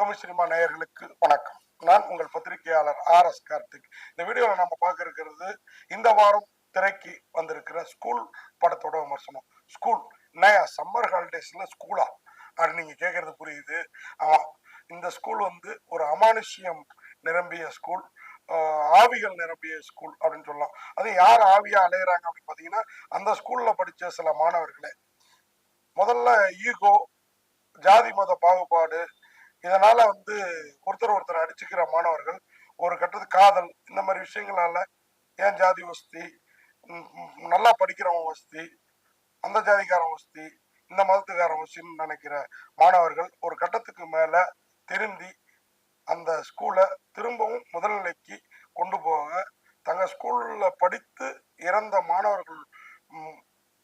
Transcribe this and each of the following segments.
Tamil cinema நேயர்களுக்கு வணக்கம். நான் உங்கள் பத்திரிகையாளர் ஆர் எஸ் கார்த்திக். இந்த வீடியோவில் நம்ம பார்க்க இருக்கிறது இந்த வாரம் திரைக்கு வந்திருக்கிற ஸ்கூல் படத்தோட விமர்சனம். ஸ்கூல் என்னையா சம்மர் ஹாலிடேஸ்ல ஸ்கூலா அப்படின்னு நீங்க கேட்கறது புரியுது. ஆமாம் இந்த ஸ்கூல் வந்து ஒரு அமானுஷ்யம் நிரம்பிய ஸ்கூல் ஆவிகள் நிரம்பிய ஸ்கூல் அப்படின்னு சொல்லலாம். அது யார் ஆவியா அலையிறாங்க அப்படின்னு பார்த்தீங்கன்னா அந்த ஸ்கூல்ல படிச்ச சில மாணவர்களே. முதல்ல ஈகோ ஜாதி மத பாகுபாடு இதனால வந்து ஒருத்தர் ஒருத்தர் அடிச்சுக்கிற மாணவர்கள் ஒரு கட்டத்து காதல் இந்த மாதிரி விஷயங்களால ஏன் ஜாதி வசதி நல்லா படிக்கிறவன் வசதி அந்த ஜாதிக்காரன் வசதி இந்த மதத்துக்காரன் வசதின்னு நினைக்கிற மாணவர்கள் ஒரு கட்டத்துக்கு மேல திருந்தி அந்த ஸ்கூலை திரும்பவும் முதல்நிலைக்கு கொண்டு போக தங்க ஸ்கூல்ல படித்து இறந்த மாணவர்கள்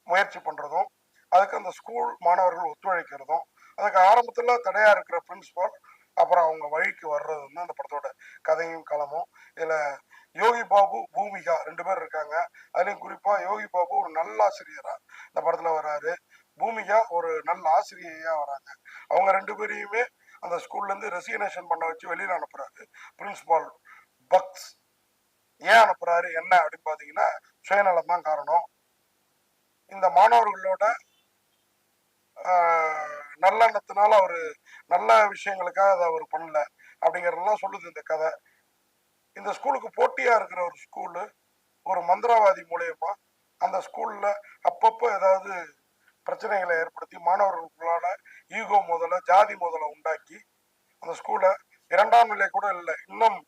முயற்சி பண்றதும் அதுக்கு அந்த ஸ்கூல் மாணவர்கள் ஒத்துழைக்கிறதும் அதுக்கு ஆரம்பத்தில் தடையா இருக்கிற பிரின்சிபால் அப்புறம் அவங்க வழிக்கு வர்றது வந்து அந்த படத்தோட கதையும் களமும். இதில் யோகி பாபு பூமிகா ரெண்டு பேர் இருக்காங்க. அதுலேயும் குறிப்பாக யோகி பாபு ஒரு நல்ல ஆசிரியராக இந்த படத்தில் வராரு பூமிகா ஒரு நல்ல ஆசிரியையாக வராங்க அவங்க ரெண்டு பேரையுமே அந்த ஸ்கூல்லேருந்து ரெசிக்னேஷன் பண்ண வச்சு வெளியில் அனுப்புறாரு. பிரின்சிபால் பக்ஸ். ஏன் அனுப்புறாரு? என்ன அப்படின்னு பார்த்தீங்கன்னா சுயநலம் தான் காரணம். இந்த மாணவர்களோட நல்லெண்ணத்தினால அவர் நல்ல விஷயங்களுக்காக அதை அவர் பண்ணல. அப்படிங்கிறதெல்லாம் சொல்லுது இந்த கதை. இந்த ஸ்கூலுக்கு போட்டியாக இருக்கிற ஒரு ஸ்கூலு ஒரு மந்திரவாதி மூலயமா அந்த ஸ்கூலில் அப்பப்போ ஏதாவது பிரச்சனைகளை ஏற்படுத்தி மாணவர்களுக்குள்ளான ஈகோ முதல்ல ஜாதி முதல்ல உண்டாக்கி அந்த ஸ்கூலை இரண்டாம் நிலை கூட இல்லை இன்னும்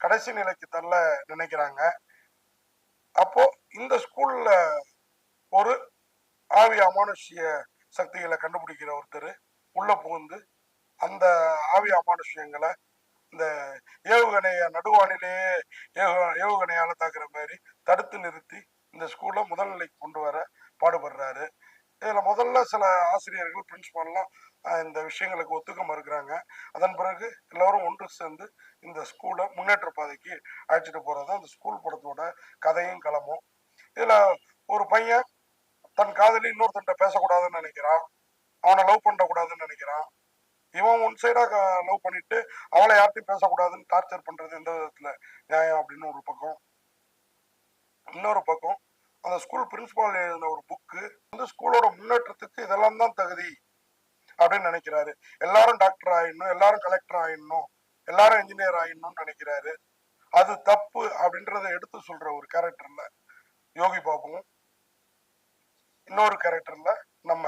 கடைசி நிலைக்கு தள்ள நினைக்கிறாங்க. அப்போ இந்த ஸ்கூல்ல ஒரு ஆவி அமானுஷ்ய சக்திகளை கண்டுபிடிக்கிற ஒருத்தர் உள்ள புகுந்து அந்த ஆவி அமானுஷ்யங்களை இந்த ஏவுகணைய நடுவானிலேயே ஏவு ஏவுகணையால தாக்குற மாதிரி தடுத்து நிறுத்தி இந்த ஸ்கூலை முதல்நிலைக்கு கொண்டு வர பாடுபடுறாரு. இதுல முதல்ல சில ஆசிரியர்கள் பிரின்சிபால்லாம் இந்த விஷயங்களுக்கு ஒத்துக்க மறுக்கிறாங்க. அதன் பிறகு எல்லோரும் ஒன்று சேர்ந்து இந்த ஸ்கூலை முன்னேற்ற பாதைக்கு அழைச்சிட்டு போறது அந்த ஸ்கூல் படத்தோட கதையும் களமும். இதுல ஒரு பையன் தன் காதலி இன்னொருத்தன்ட்ட பேசக்கூடாதுன்னு நினைக்கிறான். அவனை லவ் பண்ணக்கூடாதுன்னு நினைக்கிறான். இவன் ஒன் சைடாக லவ் பண்ணிட்டு அவளை யார்ட்டையும் பேசக்கூடாதுன்னு டார்ச்சர் பண்றது எந்த விதத்துல நியாயம் அப்படின்னு ஒரு பக்கம். இன்னொரு பக்கம் அந்த ஸ்கூல் பிரின்சிபால் எழுதின ஒரு புக்கு வந்து ஸ்கூலோட முன்னேற்றத்துக்கு இதெல்லாம் தான் தகுதி அப்படின்னு நினைக்கிறாரு. எல்லாரும் டாக்டர் ஆயிடணும் எல்லாரும் கலெக்டர் ஆயிடணும் எல்லாரும் இன்ஜினியர் ஆயிடணும்னு நினைக்கிறாரு. அது தப்பு அப்படின்றத எடுத்து சொல்ற ஒரு கேரக்டர்ல யோகி பாபுவும் இன்னொரு கேரக்டர்ல நம்ம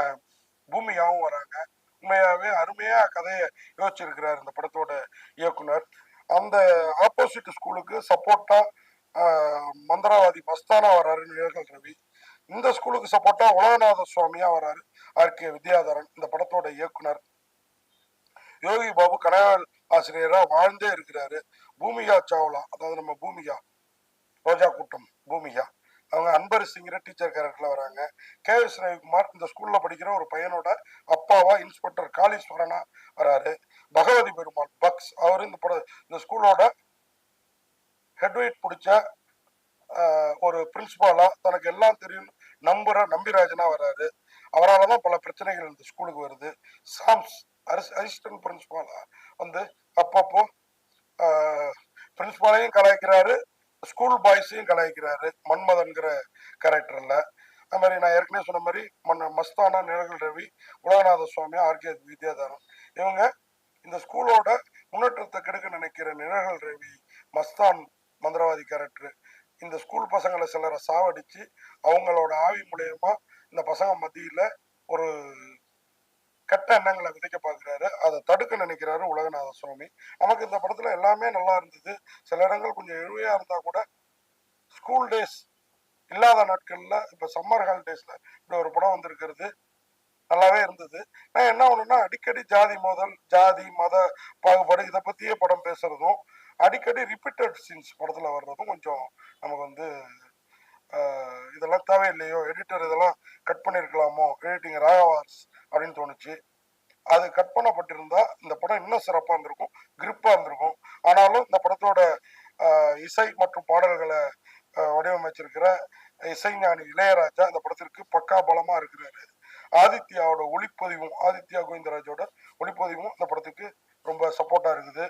பூமியாவும் வராங்க. உண்மையாவே அருமையா கதையை யோசிச்சிருக்கிறார் இந்த படத்தோட இயக்குனர். அந்த ஆப்போசிட் ஸ்கூலுக்கு சப்போர்ட்டா மந்திரவாதி மஸ்தானா வராரு நிழல்கள் ரவி. இந்த ஸ்கூலுக்கு சப்போர்ட்டா உலகநாத சுவாமியா வராரு ஆர் கே வித்யாதரன் இந்த படத்தோட இயக்குனர். யோகி பாபு கனகால் ஆசிரியரா வாழ்ந்தே இருக்கிறாரு. பூமிகா சாவ்லா அதாவது நம்ம பூமிகா ரோஜா கூட்டம் பூமிகா அவங்க அன்பர் சிங்கிற டீச்சர் கேரக்டர்ல வராங்க. கே எஸ் ரவிக்குமார் இந்த ஸ்கூல்ல படிக்கிற ஒரு பையனோட அப்பாவா இன்ஸ்பெக்டர் காளீஸ்வரனா வராரு. பகவதி பெருமாள் பக்ஸ் அவர் இந்த பட இந்த ஸ்கூலோட ஹெட்வைட் பிடிச்ச ஒரு பிரின்சிபாலா தனக்கு எல்லாம் தெரியும் நம்புற நம்பிராஜனா வராரு. அவரால் தான் பல பிரச்சனைகள் இந்த ஸ்கூலுக்கு வருது. சாம்ஸ் அசிஸ்டன்ட் பிரின்சிபாலா வந்து அப்பப்போ பிரின்சிபாலையும் கலாய்க்கிறாரு. ஸ்கூல் பாய்ஸையும் கலாய்க்கிறாரு மன்மதன்கிற கேரக்டர்ல அது மாதிரி நான் ஏற்கனவே சொன்ன மாதிரி மன்ன மஸ்தானா நிழகல் ரவி உலகநாத சுவாமி ஆர்கே வித்யாதாரன். இவங்க இந்த ஸ்கூலோட முன்னேற்றத்தை கெடுக்க நினைக்கிற நிழகல் ரவி மஸ்தான் மந்திரவாதி கேரக்டர் இந்த ஸ்கூல் பசங்களை சிலரை சாவடிச்சு அவங்களோட ஆவி மூலயமா இந்த பசங்க மத்தியில் ஒரு கெட்ட எண்ணங்களை விதைக்க பார்க்கிறாரு. அதை தடுக்க நினைக்கிறாரு உலகநாத சுவாமி நமக்கு இந்த படத்துல எல்லாமே நல்லா இருந்தது. சில இடங்கள் கொஞ்சம் எழுவையா இருந்தா கூட ஸ்கூல் டேஸ் இல்லாத நாட்கள்ல இப்ப சம்மர் ஹாலிடேஸ்ல இப்படி ஒரு படம் வந்திருக்கிறது. நல்லாவே இருந்தது. நான் என்ன ஒண்ணுன்னா அடிக்கடி ஜாதி மோதல் ஜாதி மத பாகுபாடு இதை பத்தியே படம் பேசுறதும் அடிக்கடி ரிப்பீட்டட் சீன்ஸ் படத்துல வர்றதும் கொஞ்சம் நமக்கு வந்து இதெல்லாம் தேவையில்லையோ? எடிட்டர் இதெல்லாம் கட் பண்ணியிருக்கலாமோ எடிட்டிங் ராகவாஸ் அப்படின்னு தோணுச்சு. அது கட் பண்ணப்பட்டிருந்தா இந்த படம் இன்னும் சிறப்பாக இருந்திருக்கும் கிரிப்பாக இருந்திருக்கும். ஆனாலும் இந்த படத்தோட இசை மற்றும் பாடல்களை வடிவமைச்சிருக்கிற இசைஞானி இளையராஜா இந்த படத்திற்கு பக்கா பலமாக இருக்கிறாரு. ஆதித்யாவோட ஒளிப்பதிவும் ஆதித்யா கோவிந்தராஜோட ஒளிப்பதிவும் இந்த படத்துக்கு ரொம்ப சப்போர்ட்டாக இருக்குது.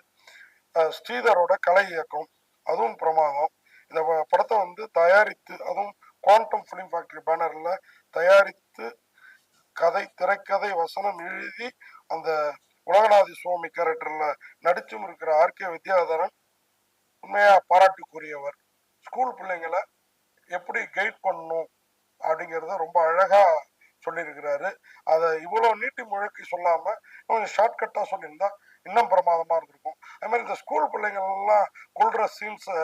ஸ்ரீதரோட கலை இயக்கம் அதுவும் பிரமாதம். இந்த படத்தை வந்து தயாரித்து அதுவும் குவாண்டம் ஃபிலிம் ஃபேக்டரி பேனரில் தயாரித்து கதை திரைக்கதை வசனம் எழுதி அந்த உலகநாதி சுவாமி கேரக்டரில் நடிச்சும் இருக்கிற ஆர்கே வித்யாதரன் உண்மையாக பாராட்டுக்குரியவர். ஸ்கூல் பிள்ளைங்களை எப்படி கைட் பண்ணணும் அப்படிங்கிறத ரொம்ப அழகாக சொல்லியிருக்கிறாரு. அதை இவ்வளோ நீட்டி முழக்கி சொல்லாமல் கொஞ்சம் ஷார்ட்கட்டாக சொல்லியிருந்தா இன்னும் பிரமாதமாக இருந்திருக்கும். அது மாதிரி இந்த ஸ்கூல் பிள்ளைங்கள்லாம் கொள்கிற சீன்ஸை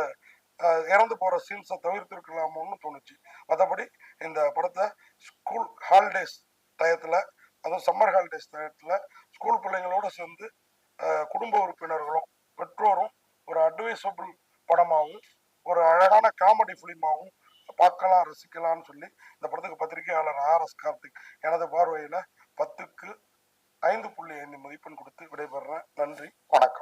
இறந்து போற சீன்ஸை தவிர்த்திருக்கலாமோன்னு தோணுச்சு. மற்றபடி இந்த படத்தை ஸ்கூல் ஹாலிடேஸ் டயத்துல அதுவும் சம்மர் ஹாலிடேஸ் டயத்துல ஸ்கூல் பிள்ளைங்களோட சேர்ந்து குடும்ப உறுப்பினர்களும் பெற்றோரும் ஒரு அட்வைசபிள் படமாகவும் ஒரு அழகான காமெடி ஃபிலிமாகவும் பார்க்கலாம் ரசிக்கலாம்னு சொல்லி இந்த படத்துக்கு பத்திரிகையாளர் ஆர் எஸ் கார்த்திக் எனது பார்வையில பத்துக்கு ஐந்து புள்ளி ஐந்து மதிப்பெண் கொடுத்து விடைபெறுறேன். நன்றி வணக்கம்.